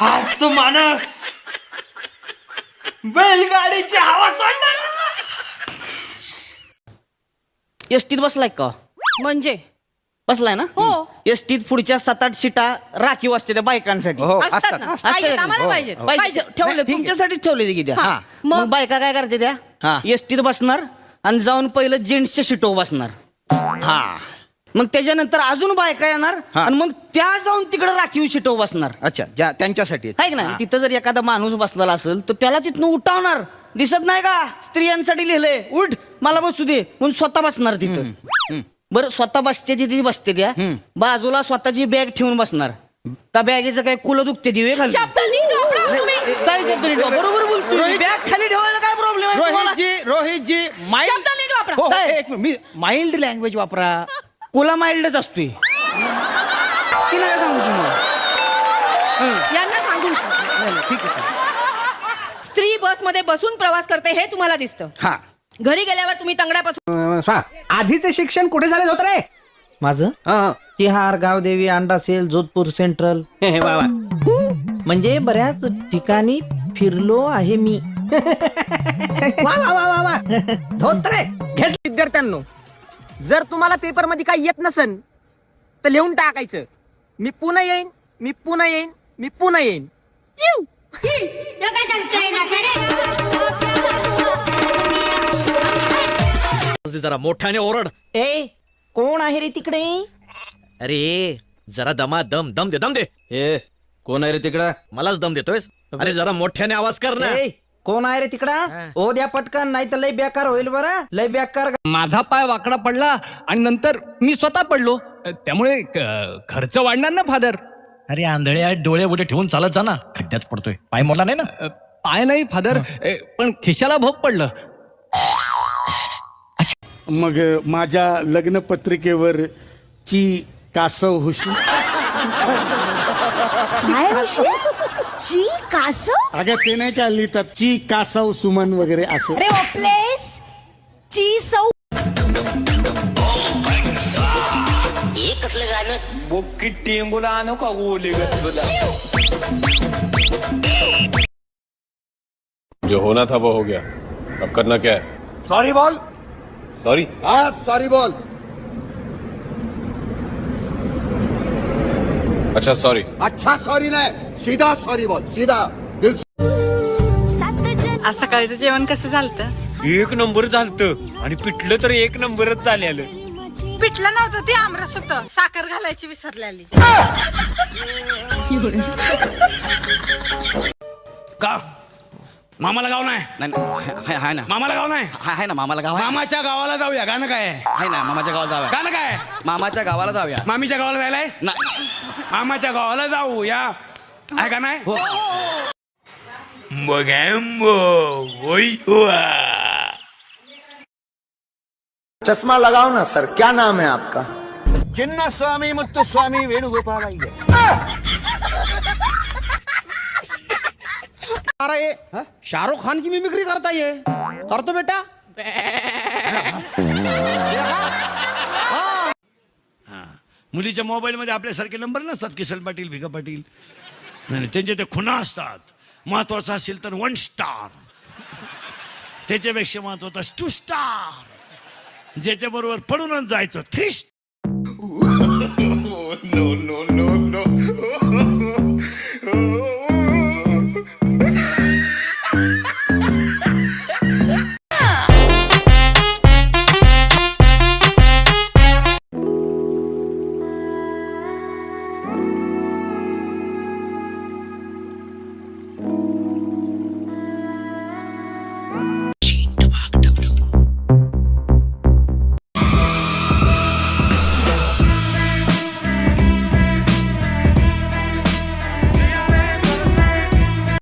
हाच तो माणूस बैलगाडीची हवा सोडणार. एसटीत बसलाय का? म्हणजे? बसलाय ना? हो. एसटीत पुढच्या सात आठ सीटा राखीव असते त्या बायकांसाठी. हो असतात असतात. ना? असतात. पाहिजेत ना? आम्हाला हो, पाहिजेत. पाहिजे पाहिजेत. ठेवले नाही, ठीक आहे. तुमच्यासाठीच ठेवले की त्या. हा. मग? मग? बायका काय करते त्या? हा. एसटीत बसणार आणि जाऊन पहिलं जेंट्सच्या सीटो बसणार. हा. मग त्याच्यानंतर अजून बायका येणार हा. आणि मग त्या जाऊन तिकडे राखीव शिटो बसणार अच्छा ज्या त्यांच्यासाठी आहेत. आहे ना हा. तिथं जर एखादा माणूस बसलेला असेल तर त्याला तिथनं उठावणार दिसत नाही का स्त्रियांसाठी लिहिलंय उठ मला बसू दे म्हणून स्वतः बसणार तिथं हम्म. बरं स्वतः बसते तिथे बसते त्या हम्म. बाजूला स्वतःची बॅग ठेवून बसणार त्या बॅगेचं काय कुलं दुखते दिवे खाली तुम्ही काय शब्द? बरोबर बोलतोय बॅग खाली ठेवायला काय प्रॉब्लेम आहे तुम्हाला? रोहितजी रोहितजी माइल्ड शब्द नीट वापरा. हो, हो, काय? एक मिनिट. मी माइल्ड लँग्वेज वापरा कुला माइल्डच असतोय. तिला काय सांगू तुम्हाला? यांना सांगून नाही, नाही, ठीक आहे. स्त्री बसमध्ये बसून प्रवास करते हे तुम्हाला दिसतं. हा. घरी गेल्यावर तुम्ही तंगड्यापासून आधीचे शिक्षण कुठे झाले होत रे? माझं? तिहार गावदेवी अंडा सेल जोधपूर सेंट्रल. वा वा. म्हणजे बऱ्याच ठिकाणी फिरलो आहे मी. वा वा वा वा वा. धोत्रे घेत विद्यार्थ्यांनो. जर तुम्हाला पेपरमध्ये काही येत नसन तर लिहून टाकायचं. मी पुन्हा येईन मी पुन्हा येईन मी पुन्हा येईन. येऊ. जरा मोठ्याने ओरड. ए कोण आहे रे तिकडे? अरे जरा दमा दम दम दे दम दे. ए कोण आहे रे तिकडं? मलाच दम देतोयस. अरे जरा मोठ्याने आवाज कर ना. ए कोण आहे रे तिकडं? ओ द्या पटकन नाही तर लय बेकार होईल बरं. लय बेकार माझा पाय वाकडा पडला आणि नंतर मी स्वतः पडलो. त्यामुळे क- खर्च वाढणार ना फादर? अरे आंधळ्या डोळे उडे ठेवून चालत जा ना. खड्ड्यात पडतोय. पाय मोडला नाही ना? पाय नाही फादर. ए, पण खिशाला भोग पडलं. मग माझ्या लग्नपत्रिकेवर ची कासव होशी? ची कासव? अगं ते नाही का लिहितात ची कासव सुमन वगैरे असं? अरे ओपलेस ची सौ जो होना था वो हो गया। अब करना क्या है? सॉरी बोल सॉरी हा सॉरी बोल अच्छा सॉरी अच्छा सॉरी नाही. सीधा सॉरी बोल सीधा. दिल आज सकाळचं जेवण कसं झालं एक नंबर झालत. आणि पिटलं तर एक नंबरच झालेलं. पिठलं नव्हतं ते आमरस होतं. साखर घालायची विसरलेली. का? मामाला गाव नाही. नाही हाय ना. मामाला गाव नाही. हाय ना मामाला गाव आहे. मामाच्या गावाला जाऊया गाणं काय आहे? हाय ना मामाच्या गावाला जाऊया. गाणं काय आहे? मामाच्या गावाला जाऊया. मामीच्या गावाला जायलाय? नाही. मामाच्या गावाला जाऊ या आहे का नाही? हो. चश्मा लगाओ ना सर. क्या नाम है आपका? स्वामी मुत्तु स्वामी वेणुगोपाल अरे हा? शाहरुख खान की मिमिक्री करता ये। करतो बेटा। मुलीच्या मोबाईलमध्ये आपल्यासारखे नंबर नसतात किसन पाटील भिका पाटील. नाही नाही, त्यांचे ते खुना असतात. महत्वाचं असेल तर वन स्टार त्याच्यापेक्षा महत्त्वाचा टू स्टार ज्याच्या बरोबर पडूनच जायचं three no no no no